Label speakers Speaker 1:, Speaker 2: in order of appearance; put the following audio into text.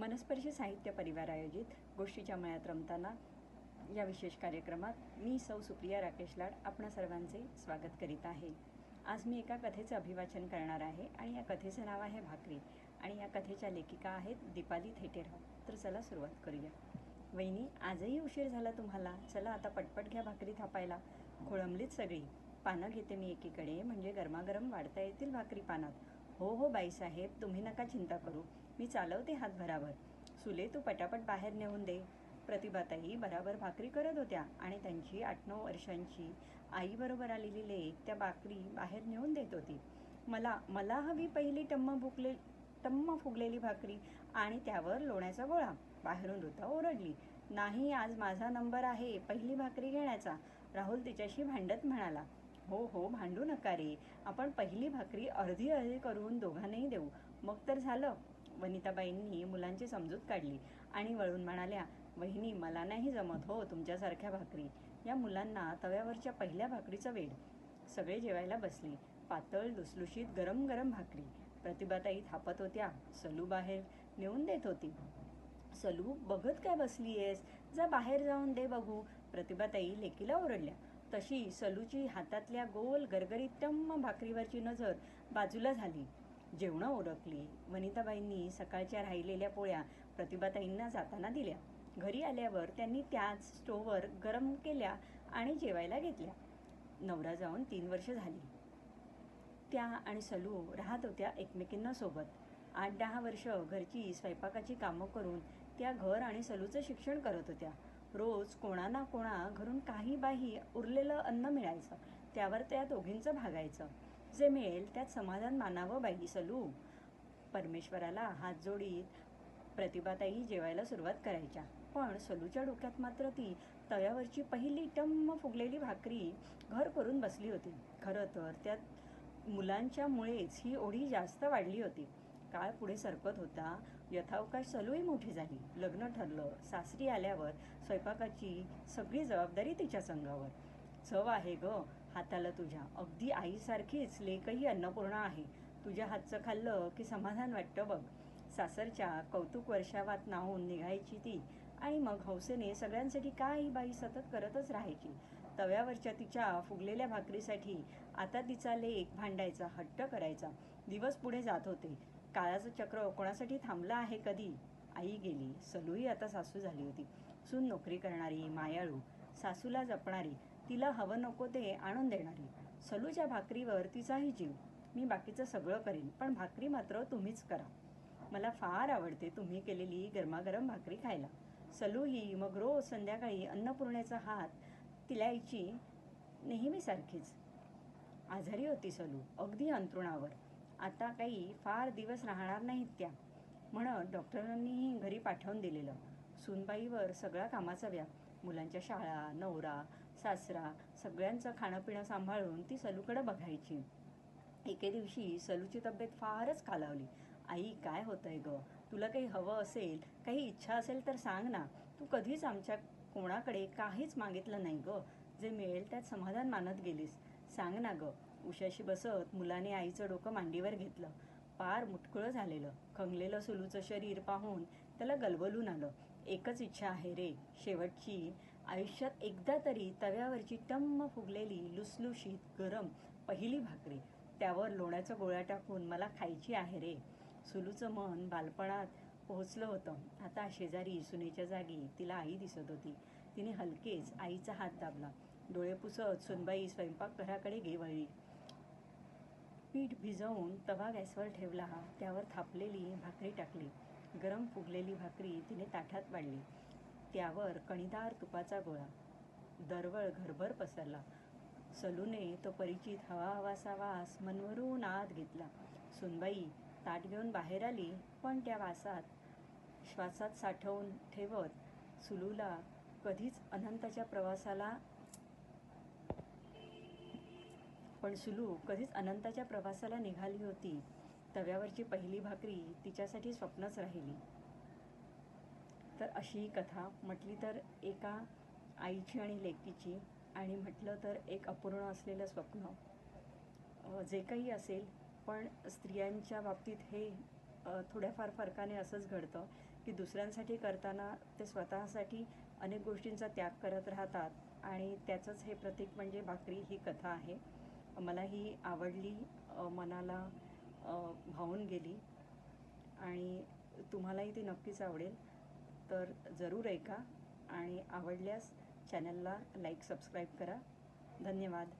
Speaker 1: मनस्पर्शी साहित्य परिवार आयोजित गोष्टीच्या मळ्यात रमताना या विशेष कार्यक्रमात मी सौ सुप्रिया राकेश लाड आपणा सर्वांचे स्वागत करीत आहे. आज मी एका कथेचं अभिवाचन करणार आहे आणि या कथेचं नाव आहे भाकरी आणि या कथेच्या लेखिका आहेत दीपाली थेटेराव. तर चला सुरुवात करूया. वहिनी आजही उशीर झाला तुम्हाला? चला आता पटपट घ्या भाकरी थापायला. खोळंबलीच सगळी. पानं घेते मी एकीकडे म्हणजे गरमागरम वाढता येतील भाकरी पानात. हो हो बाईसाहेब तुम्ही नका चिंता करू. मी चालवते हातभरावर. सुले तू पटापट बाहेर नेऊन दे. प्रतिभाताई बराबर भाकरी करत होत्या आणि त्यांची आठ नऊ वर्षांची आईबरोबर आलेली लेक त्या भाकरी बाहेर नेऊन देत होती. मला मला हवी पहिली टम्म भुकले टम्म फुगलेली भाकरी आणि त्यावर लोण्याचा गोळा. बाहेरून ऋता ओरडली. नाही आज माझा नंबर आहे पहिली भाकरी घेण्याचा. राहुल तिच्याशी भांडत म्हणाला. हो हो भांडू नका रे. आपण पहिली भाकरी अर्धी अर्धी करून दोघांनाही देऊ. मग तर झालं. वनिताबाईंनी मुलांची समजूत काढली आणि वळून म्हणाल्या वहिनी मला नाही जमत हो तुमच्यासारख्या भाकरी. या मुलांना तव्यावरच्या पहिल्या भाकरीचं वेड. सगळे जेवायला बसले. पातळ लुसलुशीत गरम गरम भाकरी. प्रतिभाताई थापत होत्या. सलू बाहेर नेऊन देत होती. सलू बघत काय बसली आहेस जा बाहेर जाऊन दे बघू. प्रतिभाताई लेकीला ओरडल्या. तशी सलूची हातातल्या गोल गरगरीत टम्म भाकरीवरची नजर बाजूला झाली. जेवणं ओळखली वनिताबाईंनी सकाळच्या राहिलेल्या पोळ्या प्रतिभाताईंना जाताना दिल्या. घरी आल्यावर त्यांनी त्याच स्टोवर गरम केल्या आणि जेवायला घेतल्या. नवरा जाऊन तीन वर्ष झाली. त्या आणि सलू राहत होत्या एकमेकींना सोबत. आठ दहा वर्ष घरची स्वयंपाकाची कामं करून त्या घर आणि सलूचं शिक्षण करत होत्या. रोज कोणा ना कोणा घरून काही बाही उरलेलं अन्न मिळायचं त्यावर त्या दोघींचं भागायचं. जे मिळेल त्यात समाधान मानावं बाई सलू. परमेश्वराला हात जोडीत प्रतिभाताई जेवायला सुरुवात करायच्या. पण सलूच्या डोक्यात मात्र ती तव्यावरची पहिली टम्म फुगलेली भाकरी घर करून बसली होती. खरं तर त्यात मुलांच्यामुळेच ही ओढी जास्त वाढली होती. काळ पुढे सरकत होता. यथावकाश सलूही मोठी झाली. लग्न ठरलं. सासरी आल्यावर स्वयंपाकाची सगळी जबाबदारी तिच्या संघावर. चव आहे ग हाताला तुझ्या. अगदी आईसारखीच. लेकही अन्नपूर्णा आहे. तुझ्या हातचं खाल्लं की समाधान वाटतं बघ. सासरच्या कौतुक वर्षावात नाहून निघायची ती. आणि मग हौसेने सगळ्यांसाठी काही बाई सतत करतच राहायची? तव्यावरच्या तिच्या फुगलेल्या भाकरीसाठी आता तिचा लेख भांडायचा हट्ट करायचा. दिवस पुढे जात होते. काळाचं चक्र कोणासाठी थांबलं आहे कधी? आई गेली. सलूही आता सासू झाली होती. सून नोकरी करणारी मायाळू. सासूला जपणारी. तिला हवं नको ते आणून देणारी. सलूच्या भाकरीवर तिचाही जीव. मी बाकीचं सगळं करीन पण भाकरी मात्र तुम्हीच करा. मला फार आवडते तुम्ही केलेली गरमागरम भाकरी खायला. सलू ही मग रोज संध्याकाळी अन्नपूर्णेचा हात तिलायची नेहमीसारखीच. आजारी होती सलू अगदी अंतरुणावर आता काही फार दिवस राहणार नाहीत त्या. म्हणत डॉक्टरांनीही घरी पाठवून दिलेलं. सुनबाईवर सगळा कामाचा व्याप मुलांच्या शाळा नवरा सासरा सगळ्यांचं खाणंपिणं सांभाळून ती सलूकडं बघायची. एके दिवशी सलूची तब्येत फारच खालावली. आई काय होतंय ग? तुला काही हवं असेल काही इच्छा असेल तर सांग ना. तू कधीच आमच्या कोणाकडे काहीच मागितलं नाही ग. जे मिळेल त्यात समाधान मानत गेलीस. सांग ना ग उशाशी बसत मुलाने आईचं डोकं मांडीवर घेतलं. पार मुटकुळं झालेलं. खंगलेलं सुलूचं शरीर पाहून त्याला गलबलून आलं. एकच इच्छा आहे रे. शेवटची. आयुष्यात एकदा तरी तव्यावरची टम्म फुगलेली लुसलुशीत गरम पहिली भाकरी. त्यावर लोण्याचा गोळ्या टाकून मला खायची आहे रे. सुलूचं मन बालपणात पोहोचलं होतं. आता शेजारी सुनेच्या जागी तिला आई दिसत होती. तिने हलकेच आईचा हात दाबला. डोळे पुसत सुनबाई स्वयंपाकघराकडे घेवळली पीठ भिजवून तवा गॅसवर ठेवला. त्यावर थापलेली भाकरी टाकली. गरम फुगलेली भाकरी तिने ताठात वाढली. त्यावर कणीदार तुपाचा गोळा. दरवळ घरभर पसरला. सलूने तो परिचित हवा हवासा वास मनवरून आत घेतला. सुनबाई ताट घेऊन बाहेर आली पण त्या वासात श्वासात साठवून ठेवत सुलूला कधीच अनंताच्या प्रवासाला पण सुलू कधीच अनंताच्या प्रवासाला निघाली होती. तव्यावरची पहिली भाकरी तिच्यासाठी स्वप्नच राहिली. तर अशी ही कथा म्हटली तर एका आईची आणि लेकीची आणि म्हटलं तर एक अपूर्ण असलेलं स्वप्न जे काही असेल. पण स्त्रियांच्या बाबतीत हे थोड्याफार फरकाने असंच घडतं की दुसऱ्यांसाठी करताना ते स्वतःसाठी अनेक गोष्टींचा त्याग करत राहतात आणि त्याचंच हे प्रतीक म्हणजे भाकरी ही कथा आहे. मला ही आवडली मनाला भावून गेली. आणि तुम्हालाही ती नक्कीच आवडेल. तर जरूर ऐका आणि आवडल्यास चॅनलला लाईक सबस्क्राईब करा. धन्यवाद.